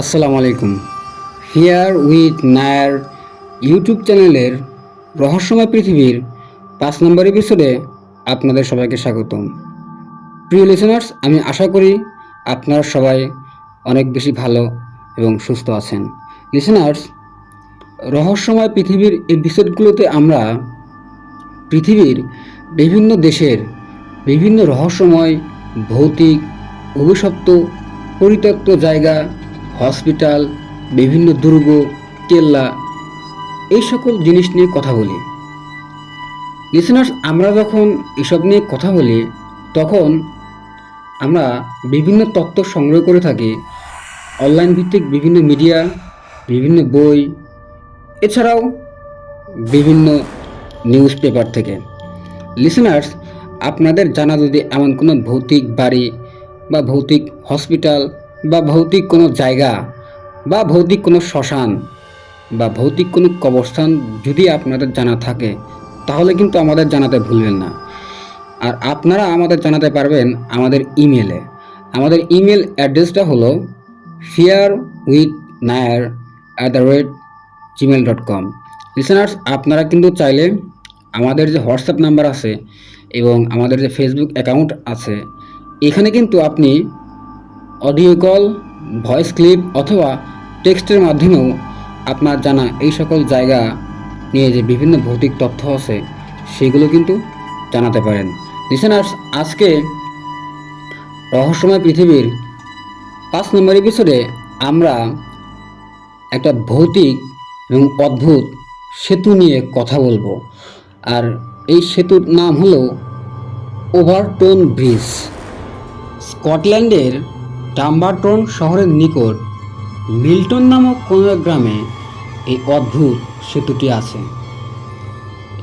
আসসালামু আলাইকুম here with Nair YouTube চ্যানেলের রহস্যময় পৃথিবীর পাঁচ নম্বর এপিসোডে আপনাদের সবাইকে স্বাগতম। প্রিয় লিসেনার্স আমি আশা করি আপনারা সবাই অনেক বেশি ভালো এবং সুস্থ আছেন। লিসেনার্স রহস্যময় পৃথিবীর এপিসোডগুলোতে আমরা পৃথিবীর বিভিন্ন দেশের বিভিন্ন রহস্যময়, ভৌতিক, অভিশপ্ত, পরিত্যক্ত জায়গা হসপিটাল, বিভিন্ন দুর্গ, কেল্লা, এই সকল জিনিস নিয়ে কথা বলি। লিসেনার্স আমরা যখন এসব নিয়ে কথা বলি, তখন আমরা বিভিন্ন তথ্য সংগ্রহ করে থাকি। অনলাইন ভিত্তিক বিভিন্ন মিডিয়া বিভিন্ন বই, এছাড়াও বিভিন্ন নিউজ পেপার থেকে। লিসেনার্স আপনাদের জানা যদি এমন কোনো ভৌতিক বাড়ি বা ভৌতিক হসপিটাল বা ভৌতিক কোনো জায়গা বা ভৌতিক কোনো শ্মশান বা ভৌতিক কোনো কবরস্থান যদি আপনাদের জানা থাকে, তাহলে কিন্তু আমাদের জানাতে ভুলবেন না। আর আপনারা আমাদের জানাতে পারবেন আমাদের ইমেলে আমাদের ইমেল অ্যাড্রেসটা হলো fear with Nayar at the rate Gmail dot com listeners আপনারা কিন্তু চাইলে আমাদের যে হোয়াটসঅ্যাপ নাম্বার আছে এবং আমাদের যে ফেসবুক অ্যাকাউন্ট আছে, এখানে কিন্তু আপনি অডিও কল, ভয়েস ক্লিপ অথবা টেক্সটের মাধ্যমেও আপনার জানা এই সকল জায়গা নিয়ে যে বিভিন্ন ভৌতিক তথ্য আছে, সেগুলো কিন্তু জানাতে পারেন। লিসেনার্স আজকে রহস্যময় পৃথিবীর পাঁচ নম্বর এপিসোডে আমরা একটা ভৌতিক এবং অদ্ভুত সেতু নিয়ে কথা বলব। আর এই সেতুর নাম হলো ওভারটোন ব্রিজ। স্কটল্যান্ডের ডাম্বারটন শহরের নিকট মিল্টন নামক কোনো এক গ্রামে এই অদ্ভুত সেতুটি আছে।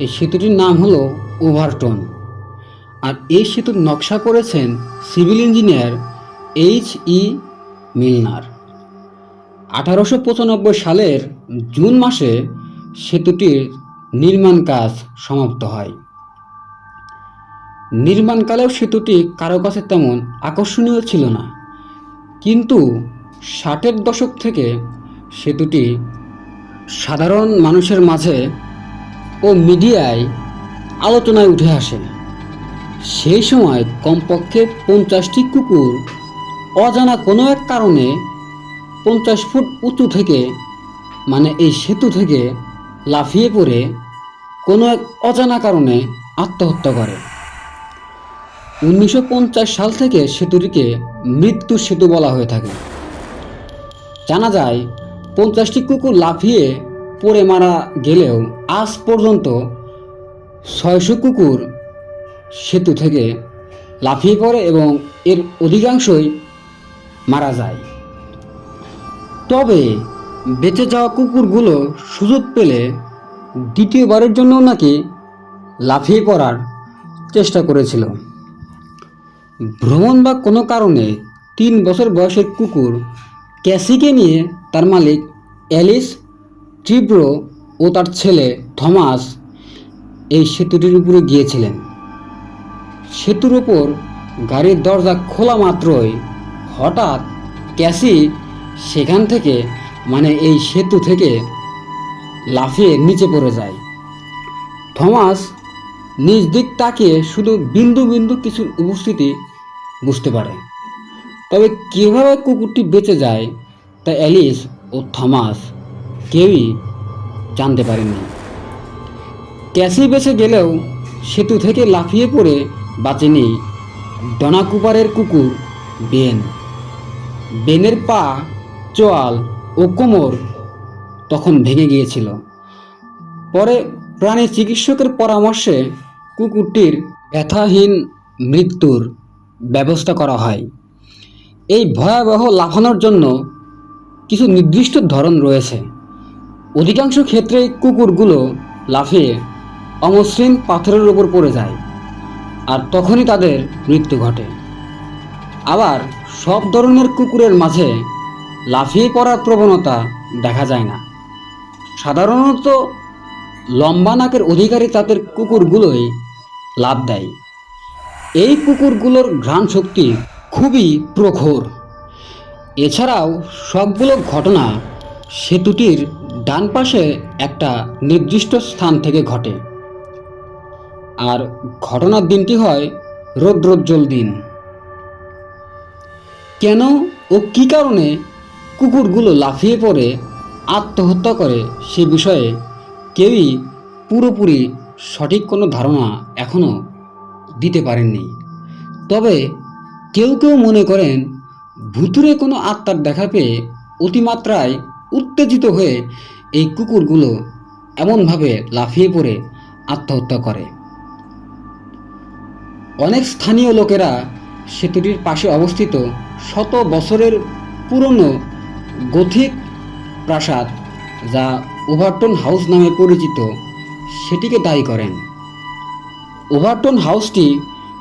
এই সেতুটির নাম হলো ওভারটন। আর এই সেতুর নকশা করেছেন civil engineer H E Milner. আঠারোশো পঁচানব্বই সালের জুন মাসে সেতুটির নির্মাণ কাজ সমাপ্ত হয়। নির্মাণকালেও সেতুটি কারও কাছে তেমন আকর্ষণীয় ছিল না। কিন্তু ষাটের দশক থেকে সেতুটি সাধারণ মানুষের মাঝে ও মিডিয়ায় আলোচনায় উঠে আসে। সেই সময় কমপক্ষে পঞ্চাশটি কুকুর অজানা কোনো এক কারণে পঞ্চাশ ফুট উঁচু থেকে মানে এই সেতু থেকে লাফিয়ে পড়ে কোনো এক অজানা কারণে আত্মহত্যা করে। উনিশশো পঞ্চাশ সাল থেকে সেতুটিকে মৃত্যু সেতু বলা হয়ে থাকে। জানা যায়, পঞ্চাশটি কুকুর লাফিয়ে পড়ে মারা গেলেও আজ পর্যন্ত ছয়শো কুকুর সেতু থেকে লাফিয়ে পড়ে এবং এর অধিকাংশই মারা যায়। তবে বেঁচে যাওয়া কুকুরগুলো সুযোগ পেলে দ্বিতীয়বারের জন্য নাকি লাফিয়ে পড়ার চেষ্টা করেছিল। ভ্রমণ বা কোনো কারণে তিন বছর বয়সের কুকুর ক্যাসিকে নিয়ে তার মালিক অ্যালিস তীব্র ও তার ছেলে থমাস এই সেতুটির উপরে গিয়েছিলেন। সেতুর ওপর গাড়ির দরজা খোলা মাত্রই হঠাৎ ক্যাসি সেখান থেকে মানে এই সেতু থেকে লাফিয়ে নিচে পড়ে যায়। থমাস নিজ দিক তাকিয়ে শুধু বিন্দু বিন্দু কিছুর উপস্থিতি বুঝতে পারে। তবে কীভাবে কুকুরটি বেঁচে যায়, তা অ্যালিস ও থমাস কেউই জানতে পারেনি ক্যাসি বেঁচে গেলেও সেতু থেকে লাফিয়ে পড়ে বাঁচেনি ডনা কুপারের কুকুর বেন। বেনের পা, চোয়াল ও কোমর তখন ভেঙে গিয়েছিল। পরে প্রাণী চিকিৎসকের পরামর্শে কুকুরটির ব্যথাহীন মৃত্যুর ব্যবস্থা করা হয়। এই ভয়াবহ লাফানোর জন্য কিছু নির্দিষ্ট ধরন রয়েছে। অধিকাংশ ক্ষেত্রেই কুকুরগুলো লাফিয়ে অমসৃণ পাথরের উপর পড়ে যায় আর তখনই তাদের মৃত্যু ঘটে। আবার সব ধরনের কুকুরের মাঝে লাফিয়ে পড়ার প্রবণতা দেখা যায় না। সাধারণত লম্বা নাকের অধিকারী তাদের কুকুরগুলোই লাভ দেয়। এই কুকুরগুলোর ঘ্রাণ শক্তি খুবই প্রখর। এছাড়াও সবগুলো ঘটনা সেতুটির ডান পাশে একটা নির্দিষ্ট স্থান থেকে ঘটে। আর ঘটনার দিনটি হয় রৌদ্রোজ্জ্বল দিন। কেন ও কী কারণে কুকুরগুলো লাফিয়ে পড়ে, আত্মহত্যা করে সে বিষয়ে কেউই পুরোপুরি সঠিক কোনো ধারণা এখনও দিতে পারেননি। তবে কেউ কেউ মনে করেন ভুতুরে কোনো আত্মার দেখা পেয়ে অতিমাত্রায় উত্তেজিত হয়ে এই কুকুরগুলো এমনভাবে লাফিয়ে পড়ে আত্মহত্যা করে। অনেক স্থানীয় লোকেরা সেতুটির পাশে অবস্থিত শত বছরের পুরনো গথিক প্রাসাদ, যা ওভারটন হাউস নামে পরিচিত। সেটিকে দায়ী করেন। ওভারটন হাউসটি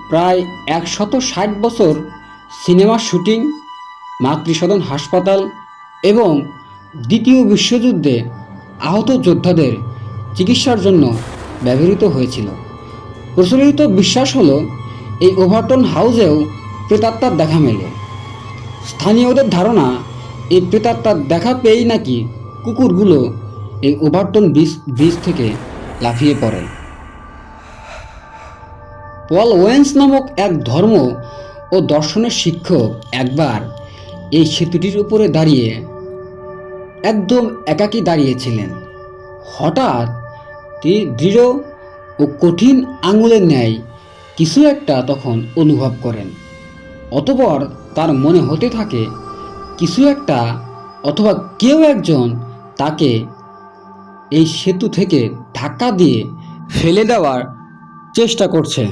প্রায় একশত ষাট বছর সিনেমার শুটিং, মাতৃসদন হাসপাতাল এবং দ্বিতীয় বিশ্বযুদ্ধে আহত যোদ্ধাদের চিকিৎসার জন্য ব্যবহৃত হয়েছিল। প্রচলিত বিশ্বাস হলো, এই ওভারটন হাউসেও প্রেতাত্মার দেখা মেলে। স্থানীয়দের ধারণা, এই প্রেতাত্মার দেখা পেয়েই নাকি কুকুরগুলো এই ওভারটন ব্রিজ ব্রিজ থেকে লাফিয়ে পড়েন পল ওয়েন্স নামক এক ধর্ম ও দর্শনের শিক্ষক একবার এই সেতুটির উপরে দাঁড়িয়ে একদম একাকী দাঁড়িয়েছিলেন। হঠাৎ তিনি দৃঢ় ও কঠিন আঙুলের ন্যায় কিছু একটা তখন অনুভব করেন। অতপর তার মনে হতে থাকে, কিছু একটা অথবা কেউ একজন তাকে এই সেতু থেকে ধাক্কা দিয়ে ফেলে দেওয়ার চেষ্টা করছে।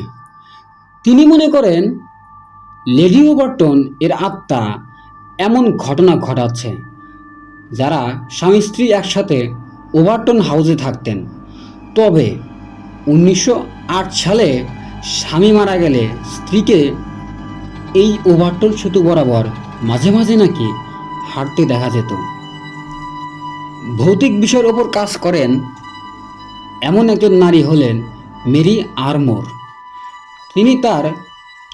তিনি মনে করেন, লেডি ওভারটন এর আত্মা এমন ঘটনা ঘটাচ্ছে, যারা স্বামী স্ত্রী একসাথে ওভারটন হাউসে থাকতেন। তবে উনিশশো আট সালে স্বামী মারা গেলে স্ত্রীকে এই ওভারটন সেতু বরাবর মাঝে মাঝে নাকি হাঁটতে দেখা যেত। ভৌতিক বিষয়ের ওপর কাজ করেন এমন একজন নারী হলেন মেরি আরমোর। তিনি তার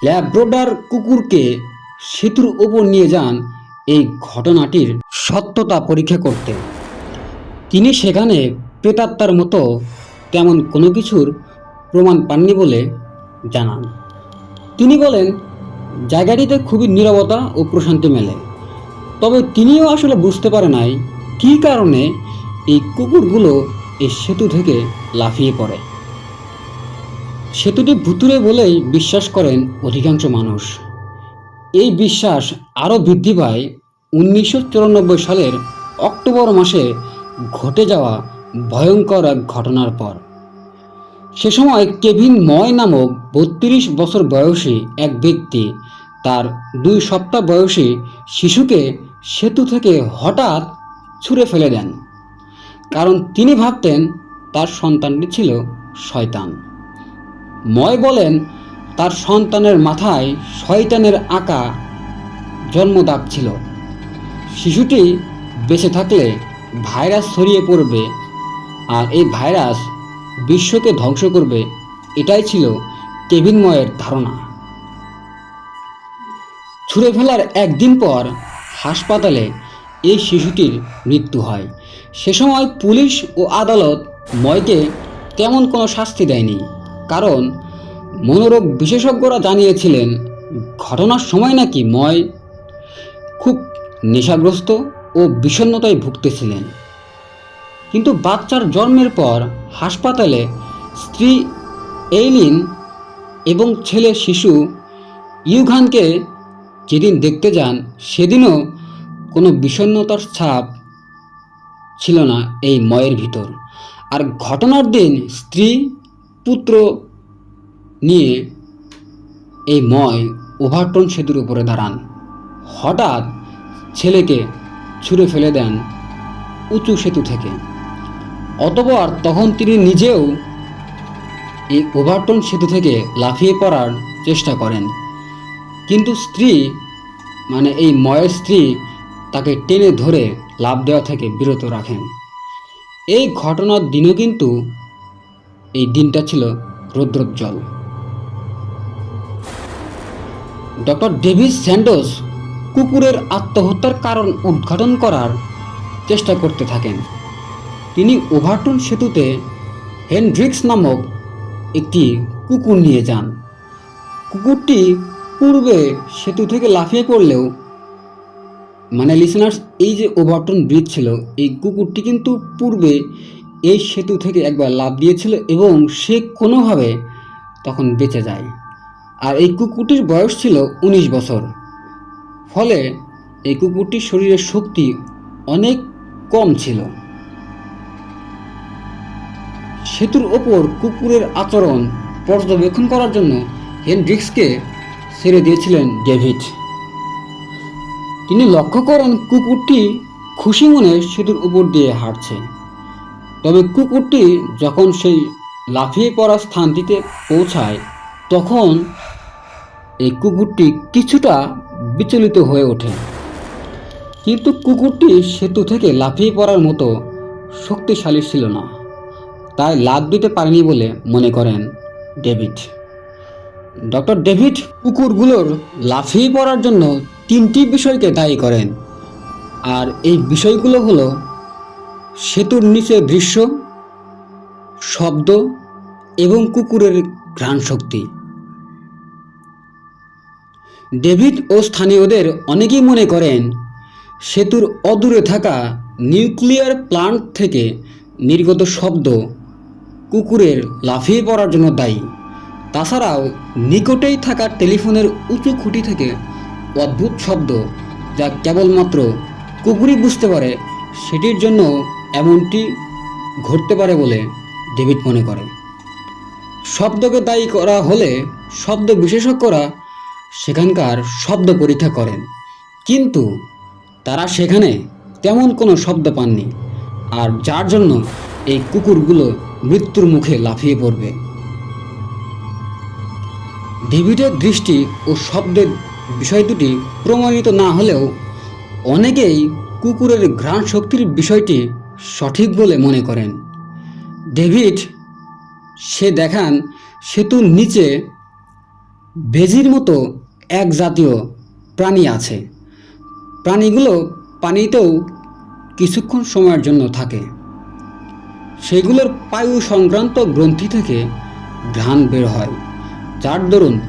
ল্যাব্রোডার কুকুরকে সেতুর ওপর নিয়ে যান এই ঘটনাটির সত্যতা পরীক্ষা করতে। তিনি সেখানে প্রেতাত্মার মতো তেমন কোনো কিছুর প্রমাণ পাননি বলে জানান। তিনি বলেন, জায়গাটিতে খুবই নীরবতা ও প্রশান্তি মেলে। তবে তিনিও আসলে বুঝতে পারে নাই কী কারণে এই কুকুরগুলো এই সেতু থেকে লাফিয়ে পড়ে? সেতুটি ভুতুরে বলেই বিশ্বাস করেন অধিকাংশ মানুষ। এই বিশ্বাস আরও বৃদ্ধি পায় উনিশশো চুরানব্বই সালের অক্টোবর মাসে ঘটে যাওয়া ভয়ঙ্কর এক ঘটনার পর। সে সময় কেভিন ময় নামক বত্রিশ বছর বয়সী এক ব্যক্তি তার দুই সপ্তাহ বয়সী শিশুকে সেতু থেকে হঠাৎ ছুঁড়ে ফেলে দেন। কারণ তিনি ভাবতেন তার সন্তানটি ছিল শয়তান। ময় বলেন, তার সন্তানের মাথায় শয়তানের আঁকা জন্মদাগ ছিল। শিশুটি বেঁচে থাকলে ভাইরাস ছড়িয়ে পড়বে আর এই ভাইরাস বিশ্বকে ধ্বংস করবে, এটাই ছিল কেভিন ময়ের ধারণা। ছুঁড়ে ফেলার একদিন পর হাসপাতালে এই শিশুটির মৃত্যু হয়। সে সময় পুলিশ ও আদালত ময়কে তেমন কোনো শাস্তি দেয়নি। কারণ মনোরোগ বিশেষজ্ঞরা জানিয়েছিলেন, ঘটনার সময় নাকি ময় খুব নেশাগ্রস্ত ও বিষণ্ণতায় ভুগতেছিলেন। কিন্তু বাচ্চার জন্মের পর হাসপাতালে স্ত্রী এইলিন এবং ছেলে শিশু ইউঘানকে যেদিন দেখতে যান, সেদিনও কোনো বিষণ্ণতার ছাপ ছিল না এই ময়ের ভিতর। আর ঘটনার দিন স্ত্রী, পুত্র নিয়ে এই ময় ওভারটন সেতুর উপরে দাঁড়ান। হঠাৎ ছেলেকে ছুঁড়ে ফেলে দেন উঁচু সেতু থেকে। অতপর তখন তিনি নিজেও এই ওভারটন সেতু থেকে লাফিয়ে পড়ার চেষ্টা করেন। কিন্তু স্ত্রী মানে এই ময়ের স্ত্রী তাকে টেনে ধরে লাভ দেওয়া থেকে বিরত রাখেন। এই ঘটনার দিনও কিন্তু এই দিনটা ছিল রৌদ্রোজ্জ্বল। ডক্টর ডেভিস স্যান্ডোস কুকুরের আত্মহত্যার কারণ উদ্ঘাটন করার চেষ্টা করতে থাকেন। তিনি ওভারটন সেতুতে হেনড্রিক্স নামক একটি কুকুর নিয়ে যান। কুকুরটি পূর্বে সেতু থেকে লাফিয়ে পড়লেও মানে লিসেনার্স এই যে ওভারটন ব্রিজ ছিল, এই কুকুরটি কিন্তু পূর্বে এই সেতু থেকে একবার লাফ দিয়েছিল এবং সে কোনোভাবে তখন বেঁচে যায়। আর এই কুকুরটির বয়স ছিল উনিশ বছর। ফলে এই কুকুরটির শরীরের শক্তি অনেক কম ছিল। সেতুর ওপর কুকুরের আচরণ পর্যবেক্ষণ করার জন্য হেনড্রিক্সকে ছেড়ে দিয়েছিলেন ডেভিড। তিনি লক্ষ্য করেন কুকুরটি খুশি মনে সেতুর উপর দিয়ে হাঁটছে। তবে কুকুরটি যখন সেই লাফিয়ে পড়া স্থানটিতে পৌঁছায়, তখন এই কুকুরটি কিছুটা বিচলিত হয়ে ওঠে। কিন্তু কুকুরটি সেতু থেকে লাফিয়ে পড়ার মতো শক্তিশালী ছিল না। তাই লাভ দিতে পারেনি বলে মনে করেন ডেভিড। ডক্টর ডেভিড, কুকুরগুলোর লাফিয়ে পড়ার জন্য তিনটি বিষয়কে দায়ী করেন। আর এই বিষয়গুলো হলো সেতুর নিচে দৃশ্য, শব্দ এবং কুকুরের ঘ্রাণ শক্তি ডেভিড ও স্থানীয়দের অনেকেই মনে করেন সেতুর অদূরে থাকা নিউক্লিয়ার প্লান্ট থেকে নির্গত শব্দ কুকুরের লাফিয়ে পড়ার জন্য দায়ী। তাছাড়াও নিকটেই থাকা টেলিফোনের উঁচু খুঁটি থেকে অদ্ভুত শব্দ যা কেবলমাত্র কুকুরই বুঝতে পারে, সেটির জন্য এমনটি ঘটতে পারে বলে ডেভিড মনে করে। শব্দকে দায়ী করা হলে শব্দ বিশেষজ্ঞরা সেখানকার শব্দ পরীক্ষা করেন। কিন্তু তারা সেখানে তেমন কোনো শব্দ পাননি, আর যার জন্য এই কুকুরগুলো মৃত্যুর মুখে লাফিয়ে পড়বে। ডেভিডের দৃষ্টি ও শব্দের বিষয় দুটি প্রমাণিত না হলেও অনেকেই কুকুরের ঘ্রাণ শক্তির বিষয়টি সঠিক বলে মনে করেন। ডেভিড, সে দেখান সেতুর নিচে বেজির মতো এক জাতীয় প্রাণী আছে। প্রাণীগুলো পানিতেও কিছুক্ষণ সময়ের জন্য থাকে। সেগুলোর পায়ু সংক্রান্ত গ্রন্থি থেকে ঘ্রাণ বের হয়। যার দরুন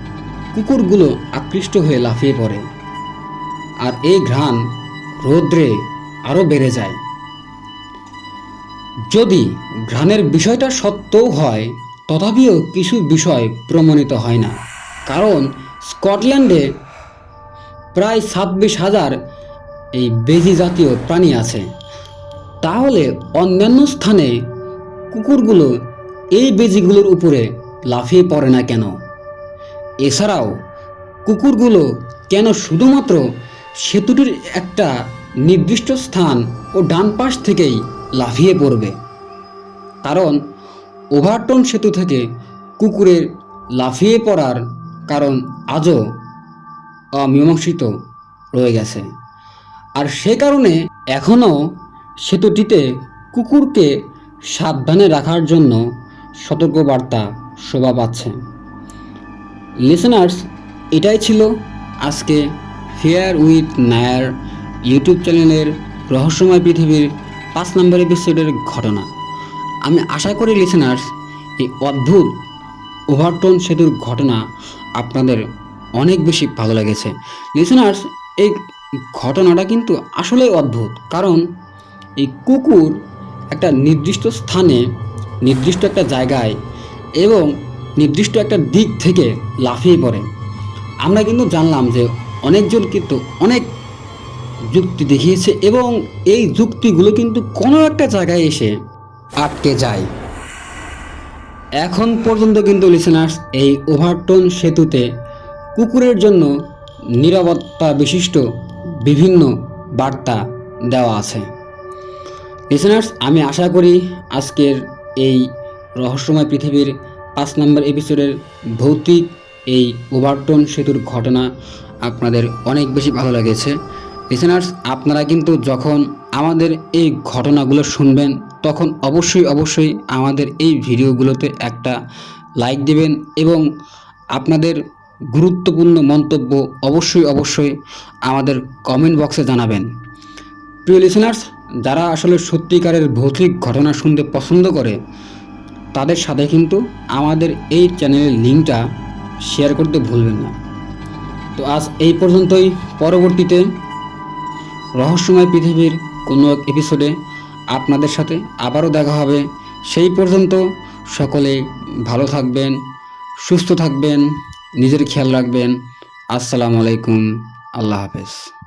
কুকুরগুলো আকৃষ্ট হয়ে লাফিয়ে পড়ে। আর এই ঘ্রাণ রৌদ্রে আরও বেড়ে যায়। যদি ঘ্রাণের বিষয়টা সত্যও হয়, তথাপিও কিছু বিষয় প্রমাণিত হয় না। কারণ স্কটল্যান্ডে প্রায় ছাব্বিশ হাজার এই বেজি জাতীয় প্রাণী আছে। তাহলে অন্যান্য স্থানে কুকুরগুলো এই বেজিগুলোর উপরে লাফিয়ে পড়ে না কেন? এছাড়াও কুকুরগুলো কেন শুধুমাত্র সেতুটির একটা নির্দিষ্ট স্থান ও ডান পাশ থেকেই লাফিয়ে পড়বে? কারণ ওভারটন সেতু থেকে কুকুরের লাফিয়ে পড়ার কারণ আজও অমীমাংসিত রয়ে গেছে। আর সে কারণে এখনও সেতুটিতে কুকুরকে সাবধানে রাখার জন্য সতর্কবার্তা শোভা পাচ্ছে। লিসেনার্স এটাই ছিল আজকে ফেয়ার উইথ নায়ার ইউটিউব চ্যানেলের রহস্যময় পৃথিবীর পাঁচ নম্বর এপিসোডের ঘটনা। আমি আশা করি লিসেনার্স এই অদ্ভুত ওভারটোন সেতুর ঘটনা আপনাদের অনেক বেশি ভালো লেগেছে। লিসেনার্স এই ঘটনাটা কিন্তু আসলেই অদ্ভুত, কারণ এই কুকুর একটা নির্দিষ্ট স্থানে, নির্দিষ্ট একটা জায়গায় এবং নির্দিষ্ট একটা দিক থেকে লাফিয়ে পড়ে। আমরা কিন্তু জানলাম যে অনেকজন কিন্তু অনেক যুক্তি দেখিয়েছে এবং এই যুক্তিগুলো কিন্তু কোনো একটা জায়গায় এসে আটকে যায়। এখন পর্যন্ত কিন্তু লিসেনার্স এই ওভারটোন সেতুতে কুকুরের জন্য নিরাপত্তা বিশিষ্ট বিভিন্ন বার্তা দেওয়া আছে। লিসেনার্স আমি আশা করি আজকের এই রহস্যময় পৃথিবীর পাঁচ নম্বর এপিসোডের ভৌতিক এই ওভারটন সেতুর ঘটনা আপনাদের অনেক বেশি ভালো লেগেছে। লিসেনার্স আপনারা কিন্তু যখন আমাদের এই ঘটনাগুলো শুনবেন, তখন অবশ্যই অবশ্যই আমাদের এই ভিডিওগুলোতে একটা লাইক দেবেন এবং আপনাদের গুরুত্বপূর্ণ মন্তব্য অবশ্যই অবশ্যই আমাদের কমেন্ট বক্সে জানাবেন। প্রিয় লিসেনার্স যারা আসলে সত্যিকারের ভৌতিক ঘটনা শুনতে পছন্দ করে তাদের সাথে কিন্তু আমাদের এই চ্যানেলের লিঙ্কটা শেয়ার করতে ভুলবেন না। তো আজ এই পর্যন্তই। পরবর্তীতে রহস্যময় পৃথিবীর কোনো এক এপিসোডে আপনাদের সাথে আবারও দেখা হবে। সেই পর্যন্ত সকলে ভালো থাকবেন, সুস্থ থাকবেন, নিজের খেয়াল রাখবেন। আসসালামু আলাইকুম। আল্লাহ হাফেজ।